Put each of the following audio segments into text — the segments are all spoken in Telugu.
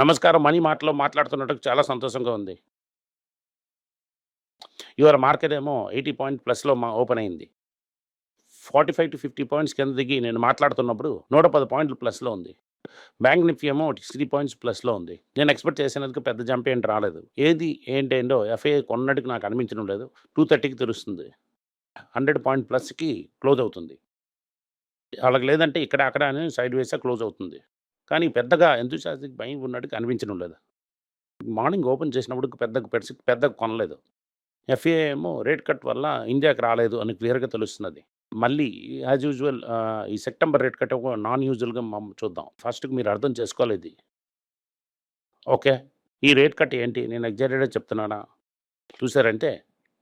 నమస్కారం మనీ మాటలో మాట్లాడుతున్నట్టు చాలా సంతోషంగా ఉంది. యువర్ మార్కెట్ ఏమో 80 పాయింట్ ప్లస్‌లో మా ఓపెన్ అయింది. 45-50 పాయింట్స్ కింద దిగి నేను మాట్లాడుతున్నప్పుడు 110 పాయింట్లు ప్లస్‌లో ఉంది. బ్యాంక్ నిఫ్టీ ఏమో 60 పాయింట్స్ ప్లస్‌లో ఉంది. నేను ఎక్స్‌పెక్ట్ చేసినందుకు పెద్ద జంప్ ఏంటి రాలేదు. ఏది ఏంటేంటో ఎఫ్ఏ కొన్నటికి నాకు అనిపించడం లేదు. 230కి తెలుస్తుంది. 100 పాయింట్ ప్లస్‌కి క్లోజ్ అవుతుంది. అలాగ లేదంటే ఇక్కడ అక్కడ అని సైడ్ వేసే క్లోజ్ అవుతుంది. కానీ పెద్దగా ఎంతూసియాస్టిక్ భయం ఉన్నట్టు అనిపించడం లేదు. మార్నింగ్ ఓపెన్ చేసినప్పుడు పెద్దగా పెర్సి పెద్దగా కొనలేదు. ఎఫ్ఏ ఏమో రేట్ కట్ వల్ల ఇండియాకి రాలేదు అని క్లియర్‌గా తెలుస్తున్నది. మళ్ళీ యాజ్ యూజువల్ ఈ సెప్టెంబర్ రేట్ కట్ ఒక నాన్ యూజువల్‌గా మనం చూద్దాం. ఫస్ట్‌కి మీరు అర్థం చేసుకోవాలి ఇది. ఓకే. ఈ రేట్ కట్ ఏంటి? నేను ఎగ్జాక్ట్‌గా చెప్తున్నానా? చూసారంటే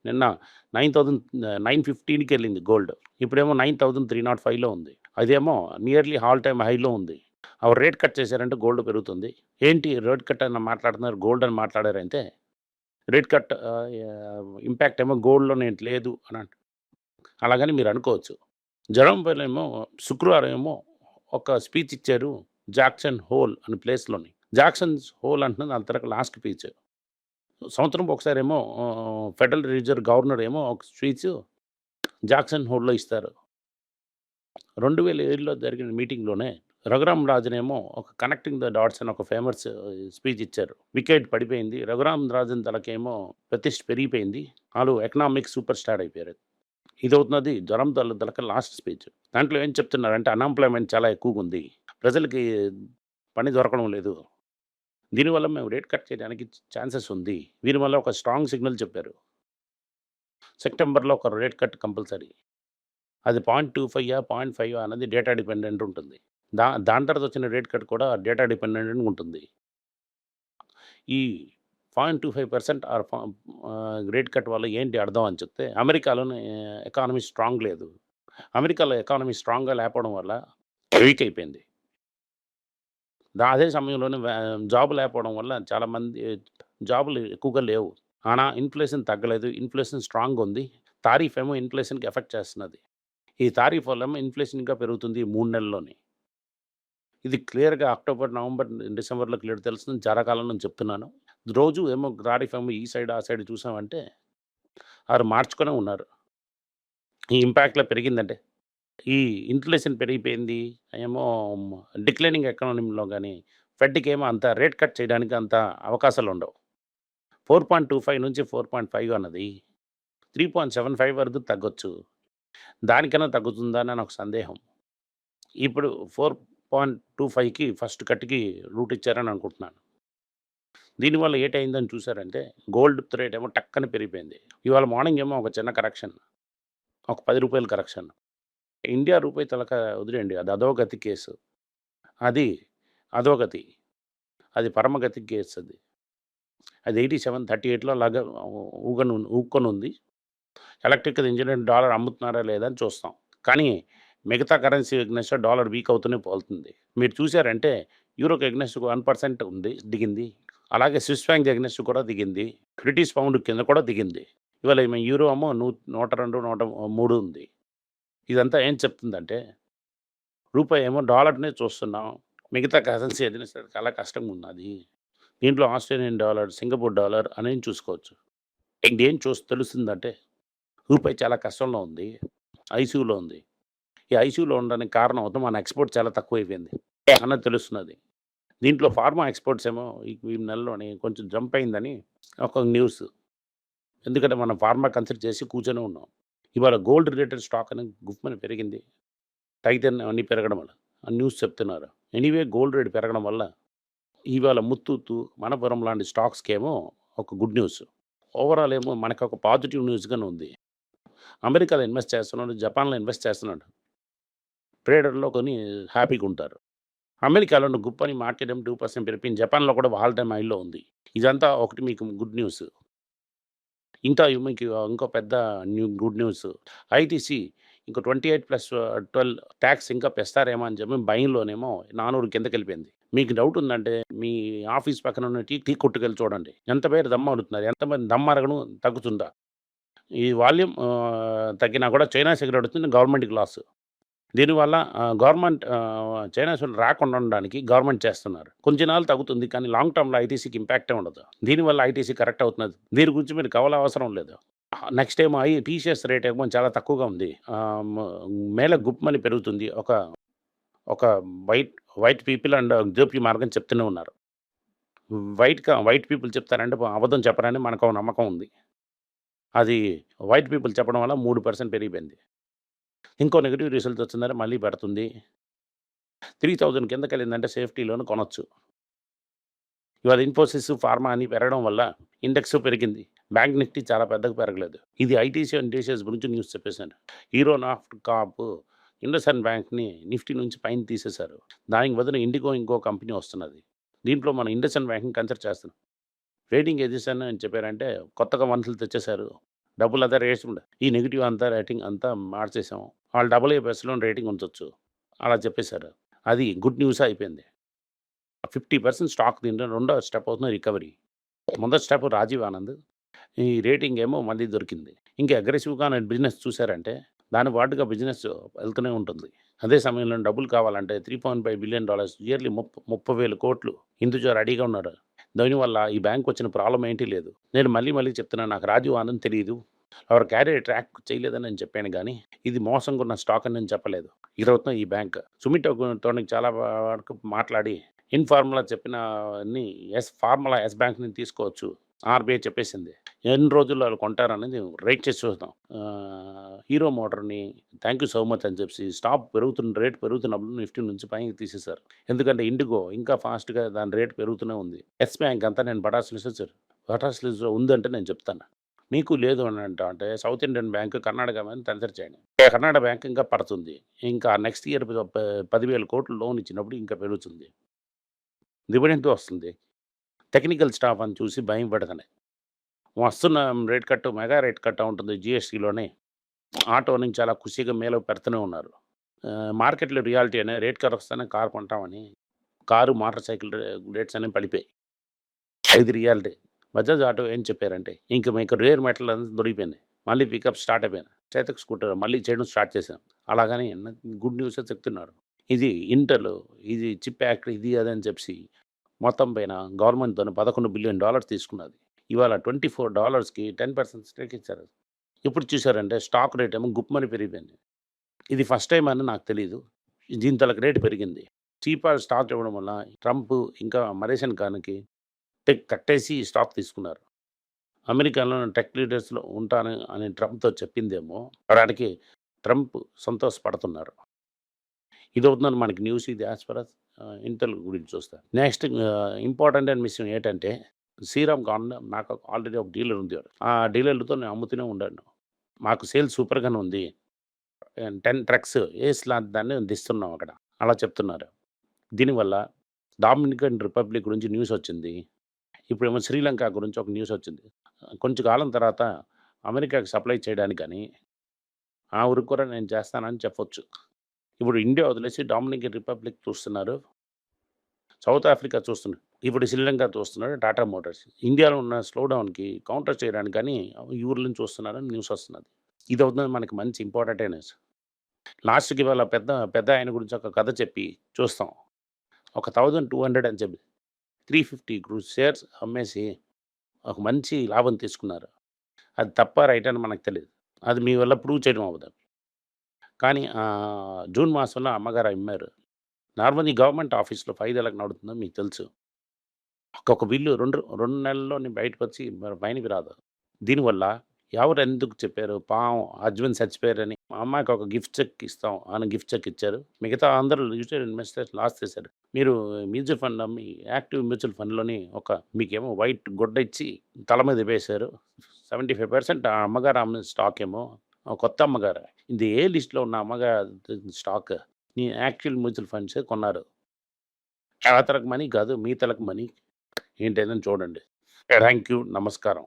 నిన్న 9000 915కెళ్ళింది గోల్డ్. ఇప్పుడేమో 9305లో ఉంది. అదేమో నియర్లీ ఆల్ టైమ్ హైలో ఉంది. అవి రేట్ కట్ చేశారంటే గోల్డ్ పెరుగుతుంది. ఏంటి రేట్ కట్ అని మాట్లాడుతున్నారు గోల్డ్ అని మాట్లాడారంటే రేట్ కట్ ఇంపాక్ట్ ఏమో గోల్డ్లో నేను లేదు అని అంట అలాగని మీరు అనుకోవచ్చు. జ్వరం పవెల్ ఏమో శుక్రవారం ఏమో ఒక స్పీచ్ ఇచ్చారు. జాక్సన్ హోల్ అనే ప్లేస్‌లోని. జాక్సన్ హోల్ అంటున్నది అంత లాస్ట్ స్పీచ్. సంవత్సరం ఒకసారి ఏమో ఫెడరల్ రిజర్వ్ గవర్నర్ ఏమో ఒక స్పీచ్ జాక్సన్ హోల్‌లో ఇస్తారు. 2007లో జరిగిన మీటింగ్‌లోనే రఘురామ్ రాజునేమో ఒక కనెక్టింగ్ ద డాట్స్ అని ఒక ఫేమస్ స్పీచ్ ఇచ్చారు. వికెట్ పడిపోయింది. రఘురామ్ రాజన్ తలకేమో ప్రతిష్ట పెరిగిపోయింది. వాళ్ళు ఎకనామిక్ సూపర్ స్టార్ అయిపోయారు. ఇదవుతున్నది జ్వరం తల తలక లాస్ట్ స్పీచ్. దాంట్లో ఏం చెప్తున్నారంటే అన్‌ఎంప్లాయ్‌మెంట్ చాలా ఎక్కువగా ఉంది ప్రజలకి పని దొరకడం లేదు. దీనివల్ల మేము రేట్ కట్ చేయడానికి ఛాన్సెస్ ఉంది. దీనివల్ల ఒక స్ట్రాంగ్ సిగ్నల్ చెప్పారు. సెప్టెంబర్‌లో ఒక రేట్ కట్ కంపల్సరీ. అది point two five point five అనేది డేటా డిపెండెంట్ ఉంటుంది. దా దాని తర్వాత వచ్చిన రేట్ కట్ కూడా డేటా డిపెండెంట్ ఉంటుంది. ఈ point two five percent or rate cut వల్ల ఏంటి అర్థం అని చెప్తే అమెరికాలోని ఎకానమీ స్ట్రాంగ్ లేదు. అమెరికాలో ఎకానమీ స్ట్రాంగ్‌గా లేకపోవడం వల్ల వీక్ అయిపోయింది. దా అదే సమయంలోనే జాబ్ లేకపోవడం వల్ల చాలామంది జాబులు ఎక్కువగా లేవు. ఆనా ఇన్‌ఫ్లేషన్ తగ్గలేదు. ఇన్‌ఫ్లేషన్ స్ట్రాంగ్‌గా ఉంది. తారీఫ్ ఏమో ఇన్‌ఫ్లేషన్‌కి ఎఫెక్ట్ చేస్తున్నది. ఈ తారీఫ్ వల్లేమో ఇన్‌ఫ్లేషన్ ఇంకా పెరుగుతుంది ఈ 3 నెలల్లోని. ఇది క్లియర్‌గా అక్టోబర్, నవంబర్, డిసెంబర్‌లో క్లియర్ తెలుస్తుంది. జరగాలని నేను చెప్తున్నాను. రోజు ఏమో తారీఫ్ ఏమో ఈ సైడ్, ఆ సైడ్ చూసామంటే వారు మార్చుకొనే ఉన్నారు. ఈ ఇంపాక్ట్‌లో పెరిగిందంటే ఈ ఇన్‌ఫ్లేషన్ పెరిగిపోయింది. ఏమో డిక్లైనింగ్ ఎకానమీలో ఫెడ్కి ఏమో అంత రేట్ కట్ చేయడానికి అంత అవకాశాలు ఉండవు. 4.25 నుంచి 4.5 అన్నది 3.75 వరకు తగ్గొచ్చు. దానికన్నా తగ్గుతుందా అని నాకు సందేహం. ఇప్పుడు ఫోర్ 4.25కి ఫస్ట్ కట్‌కి రూట్ ఇచ్చారని అనుకుంటున్నాను. దీనివల్ల ఏటైందని చూసారంటే గోల్డ్ రేట్ ఏమో టక్కని పెరిగిపోయింది. ఇవాళ మార్నింగ్ ఏమో ఒక చిన్న కరెక్షన్. ఒక పది రూపాయల కరెక్షన్. ఇండియా రూపాయి తలక వదిలేండి అది అధోగతి కేసు. అది అధోగతి. అది పరమగతి కేసు అది. అది ఎయిటీ సెవెన్ థర్టీ ఎయిట్లో లాగా ఊగను ఊక్కొనుంది. ఎలక్ట్రికల్ ఇంజనీరింగ్ డాలర్ అమ్ముతున్నారా లేదా అని చూస్తాం. కానీ మిగతా కరెన్సీ ఎగ్నెస్ట్ డాలర్ వీక్ అవుతూనే పోతుంది. మీరు చూసారంటే యూరోకి ఎగ్నెస్ట్ వన్ పర్సెంట్ ఉంది దిగింది. అలాగే స్విస్ బ్యాంక్ ఎగ్నెస్ట్ కూడా దిగింది. బ్రిటిష్ పౌండ్ కింద కూడా దిగింది. ఇవాళ ఏమో యూరో ఏమో ను 102, 103 ఉంది. ఇదంతా ఏం చెప్తుందంటే రూపాయి ఏమో డాలర్‌నే చూస్తున్నాం. మిగతా కరెన్సీ ఏదైనా చాలా కష్టంగా ఉన్నది. దీంట్లో ఆస్ట్రేలియన్ డాలర్, సింగపూర్ డాలర్ అనేవి చూసుకోవచ్చు. ఇంకేం చూసి తెలుస్తుందంటే రూపాయి చాలా కష్టంలో ఉంది. ఐసీయూలో ఉంది. ఈ ఐసీయూలో ఉండడానికి కారణం అవుతే మన ఎక్స్‌పోర్ట్ చాలా తక్కువైపోయింది అన్నది తెలుస్తున్నది. దీంట్లో ఫార్మా ఎక్స్‌పోర్ట్స్ ఏమో ఈ నెలలోని కొంచెం జంప్ అయిందని ఒక న్యూస్. ఎందుకంటే మనం ఫార్మా కన్సిడర్ చేసి కూర్చొని ఉన్నాం. ఇవాళ గోల్డ్ రిలేటెడ్ స్టాక్ అనేది గుప్పుమని పెరిగింది. టైటాన్ అవన్నీ పెరగడం వల్ల. అని న్యూస్ చెప్తున్నారు. ఎనీవే గోల్డ్ రేట్ పెరగడం వల్ల ఇవాళ ముత్తూతు, మనపురం లాంటి స్టాక్స్‌కేమో ఒక గుడ్ న్యూస్. ఓవరాల్ ఏమో మనకొక పాజిటివ్ న్యూస్‌గానే ఉంది. అమెరికాలో ఇన్వెస్ట్ చేస్తున్నాడు. జపాన్‌లో ఇన్వెస్ట్ చేస్తున్నాడు. ట్రేడర్‌లో కొని హ్యాపీగా ఉంటారు. అమెరికాలోని గుప్పని మార్కెట్ టూ పర్సెంట్ పెరిపింది జపాన్‌లో కూడా ఆల్ టైమ్ హైలో ఉంది. ఇదంతా ఒకటి మీకు గుడ్ న్యూస్. ఇంకా మీకు ఇంకో పెద్ద న్యూ గుడ్ న్యూస్. ఐటీసీ ఇంకో twenty eight plus twelve tax ఇంకా పెస్తారేమో అని చెప్పి భయంలోనేమో నానూరు కిందకి వెళ్ళిపోయింది మీకు డౌట్ ఉందంటే మీ ఆఫీస్ పక్కన ఉన్న టీ టీ కొట్టుకెళ్ళి చూడండి. ఎంత పేరు దమ్ అడుగుతున్నారు. ఎంతమంది దమ్ అరగడం తగ్గుతుందా? ఈ వాల్యూమ్ తగ్గినా కూడా చైనా సిగరెట్ వస్తుంది గవర్నమెంట్‌కి లాస్. దీనివల్ల గవర్నమెంట్ చైనా చైనాస్ రాకుండా ఉండడానికి గవర్నమెంట్ చేస్తున్నారు. కొంచెం నాళ్ళు తగ్గుతుంది. కానీ లాంగ్ టర్మ్‌లో ఐటీసీకి ఇంపాక్టే ఉండదు. దీనివల్ల ఐటీసీ కరెక్ట్ అవుతున్నది. దీని గురించి మీరు కవల అవసరం లేదు. నెక్స్ట్ ఏమో ఐ టీసీఎస్ రేట్ ఏమో చాలా తక్కువగా ఉంది. ఆహ్, గుప్మని మేల పెరుగుతుంది. ఒక ఒక వైట్ వైట్ పీపుల్ అండ్ జోపి మార్గం చెప్తూనే ఉన్నారు. వైట్గా వైట్ పీపుల్ చెప్తారంటే అబద్ధం చెప్పరని మనకు నమ్మకం ఉంది. అది వైట్ పీపుల్ చెప్పడం వల్ల మూడు పర్సెంట్ పెరిగిపోయింది. ఇంకో నెగిటివ్ రిజల్ట్ వచ్చిందంటే మళ్ళీ పెడుతుంది. 3000 కిందకెళ్ళిందంటే సేఫ్టీలోను కొనొచ్చు. ఇవాళ ఇన్ఫోసిస్, ఫార్మా అని పెరగడం వల్ల ఇండెక్స్ పెరిగింది. బ్యాంక్ నిఫ్టీ చాలా పెద్దగా పెరగలేదు. ఇది ఐటీసీ అండ్ డీసీఎస్ గురించి న్యూస్ చెప్పేశాను హీరో నాఫ్ట్ కాప్ ఇండస్ఇండ్ బ్యాంక్‌ని నిఫ్టీ నుంచి పైన తీసేశారు. దానికి బదులు ఇండిగో ఇంకో కంపెనీ వస్తున్నది. దీంట్లో మనం ఇండస్ఇండ్ బ్యాంక్‌ని కన్సిడర్ చేస్తున్నాం. రేటింగ్ ఏజెన్సీ అని చెప్పారంటే కొత్తగా మనుషులు తెచ్చేశారు. డబ్బులంతా రేట్స్ ఉండ ఈ నెగెటివ్ అంతా రేటింగ్ అంతా మార్చేసాం. వాళ్ళు డబుల్ ఏ ప్లస్‌లో రేటింగ్ ఉంచవచ్చు అలా చెప్పేశారు. అది గుడ్ న్యూస్ అయిపోయింది. 50% స్టాక్ తింటే రెండో స్టెప్ అవుతుంది రికవరీ. మొదటి స్టెప్ రాజీవ్ ఆనంద్. ఈ రేటింగ్ ఏమో మళ్ళీ దొరికింది. ఇంకా అగ్రెసివ్‌గా బిజినెస్ చూసారంటే దాని పాటుగా బిజినెస్ వెళ్తూనే ఉంటుంది. అదే సమయంలో డబ్బులు కావాలంటే $3.5 బిలియన్ డాలర్స్ ఇయర్లీ ముప్ 30,000 కోట్లు హిందూజా రెడీగా ఉన్నారు. దానివల్ల ఈ బ్యాంక్ వచ్చిన ప్రాబ్లం ఏంటి లేదు. నేను మళ్ళీ మళ్ళీ చెప్తున్నాను నాకు రాజీవ్ ఆనంద్ తెలీదు. ఎవరు క్యారియర్ ట్రాక్ చేయలేదని నేను చెప్పాను కానీ ఇది మోసంగా ఉన్న స్టాక్ అని నేను చెప్పలేదు. ఇదవుతుంది ఈ బ్యాంక్. సుమిటో చాలా వరకు మాట్లాడి ఇన్ఫార్ములా చెప్పినవన్నీ ఎస్ ఫార్ములా యెస్ బ్యాంక్‌ని తీసుకోవచ్చు. ఆర్‌బీఐ చెప్పేసింది. ఎన్ని రోజుల్లో వాళ్ళు కొంటారనేది రేట్ చేసి చూద్దాం. హీరో మోటార్‌ని థ్యాంక్ యూ సో మచ్ అని చెప్పి స్టాప్ పెరుగుతున్న రేట్ పెరుగుతున్నప్పుడు నిఫ్టీ నుంచి పైకి తీసేశారు. ఎందుకంటే ఇండిగో ఇంకా ఫాస్ట్‌గా దాని రేట్ పెరుగుతూనే ఉంది. ఎస్ బ్యాంక్ అంతా నేను బటాస్ వచ్చారు బటాస్ లిస్ట్‌లో ఉందంటే నేను చెప్తాను. మీకు లేదు అని అంట అంటే South Indian bank, Karnataka bank consider చేయండి. కర్ణాటక బ్యాంక్ ఇంకా పడుతుంది. ఇంకా నెక్స్ట్ ఇయర్ పదివేల కోట్లు లోన్ ఇచ్చినప్పుడు ఇంకా పెరుగుతుంది. డివిడెండ్ వస్తుంది. టెక్నికల్ స్టాఫ్ అని చూసి భయం పడకనే వస్తున్న rate cut mega rate cut ఉంటుంది జీఎస్టీలోనే. ఆటో నుంచి చాలా ఖుషీగా మేలో పెడుతూనే ఉన్నారు. మార్కెట్‌లో రియాలిటీ అనే రేట్ కట్ వస్తేనే కారు కొంటామని కారు, మోటార్ సైకిల్ రేట్స్ అన్నీ పడిపోయాయి. ఇది రియాలిటీ. బజాజ్ ఆటో ఏం చెప్పారంటే ఇంక మీకు రేర్ మెటల్ అనేది దొరికిపోయింది. మళ్ళీ పికప్ స్టార్ట్ అయిపోయింది. చేతకు స్కూటర్ మళ్ళీ చేయడం స్టార్ట్ చేశాం. అలాగని గుడ్ న్యూస్ చెప్తున్నారు. ఇది ఇంటర్లు ఇది చిప్ యాక్ట్ ఇది అదని చెప్పి మొత్తం పైన గవర్నమెంట్తో పదకొండు బిలియన్ డాలర్స్ తీసుకున్నది. ఇవాళ $24కి 10% స్టేక్ ఇచ్చారు. ఇప్పుడు చూసారంటే స్టాక్ రేట్ ఏమో గుప్పమని పెరిగిపోయింది. ఇది ఫస్ట్ టైం అని నాకు తెలియదు దీని తలకు రేటు పెరిగింది. చీప్‌గా స్టాక్ ఇవ్వడం వల్ల ట్రంప్ ఇంకా మరేషన్ ఖాన్‌కి టెక్ కట్టేసి స్టాక్ తీసుకున్నారు. అమెరికాలో టెక్ లీడర్స్‌లో ఉంటాను అని ట్రంప్‌తో చెప్పిందేమో అవడానికి ట్రంప్ సంతోషపడుతున్నారు. ఇది అవుతుందని మనకి న్యూస్ ఇది యాజ్ ఫర్ అస్ ఇంటర్ గురించి చూస్తాను నెక్స్ట్ ఇంపార్టెంట్ అండ్ విషయం ఏంటంటే శ్రీరామ్ కాన్ నాకు ఆల్రెడీ ఒక డీలర్ ఉంది. ఆ డీలర్‌లతో నేను అమ్ముతూనే ఉండాను. మాకు సేల్ సూపర్‌గానే ఉంది. టెన్ ట్రక్స్ ఏస్ లాంటి దాన్ని దిస్తున్నాం అక్కడ. అలా చెప్తున్నారు. దీనివల్ల డామినికన్ రిపబ్లిక్ గురించి న్యూస్ వచ్చింది. ఇప్పుడేమో శ్రీలంక గురించి ఒక న్యూస్ వచ్చింది. కొంచెం కాలం తర్వాత అమెరికాకి సప్లై చేయడానికి కానీ ఆ ఊరికి కూడా నేను చేస్తానని చెప్పొచ్చు. ఇప్పుడు ఇండియా వదిలేసి డామినికన్ రిపబ్లిక్ చూస్తున్నారు. సౌత్ ఆఫ్రికా చూస్తున్నారు. ఇప్పుడు శ్రీలంక చూస్తున్నాడు టాటా మోటార్స్. ఇండియాలో ఉన్న స్లో డౌన్‌కి కౌంటర్ చేయడానికి కానీ ఊర్లను చూస్తున్నారని న్యూస్ వస్తున్నది. ఇదవుతుంది మనకి మంచి ఇంపార్టెంట్ న్యూస్. లాస్ట్‌కి ఇవాళ పెద్ద పెద్ద ఆయన గురించి ఒక కథ చెప్పి చూస్తాం. ఒక 1200 అని చెప్పి 350 క్రూస్ షేర్స్ అమ్మేసి ఒక మంచి లాభం తీసుకున్నారు. అది తప్ప రైట్ అని మనకు తెలియదు అది మీ వల్ల ప్రూవ్ చేయడం అవ్వదు. కానీ జూన్ మాసంలో అమ్మగారు అమ్మారు. నార్మల్లీ గవర్నమెంట్ ఆఫీస్‌లో ఫైల్ నడుతుందో మీకు తెలుసు. ఒక్కొక్క బిల్లు 2, 2 నెలల్లోనే బయటకొచ్చి వచ్చి పైనకి రాదు. దీనివల్ల ఎవరు ఎందుకు చెప్పారు? పావం హస్బెండ్ చచ్చిపోయారని. మా అమ్మాయికి ఒక గిఫ్ట్ చెక్ ఇస్తాం అని గిఫ్ట్ చెక్ ఇచ్చారు. మిగతా అందరూ రిజిస్టర్డ్ ఇన్వెస్టర్స్ లాస్ చేశారు. మీరు మ్యూచువల్ ఫండ్ మీ యాక్టివ్ మ్యూచువల్ ఫండ్‌లోని ఒక మీకేమో వైట్ గుడ్డ ఇచ్చి తల మీద వేశారు. 75% ఆ అమ్మగారు అమ్మిన స్టాక్ ఏమో కొత్త అమ్మగారు. ఇది ఏ లిస్ట్‌లో ఉన్న అమ్మగారు స్టాక్. నీ యాక్చువల్ మ్యూచువల్ ఫండ్సే కొన్నారు. ఆ మనీ కాదు. మీ తలకు మనీ ఏంటనేది చూడండి. Thank you. నమస్కారం.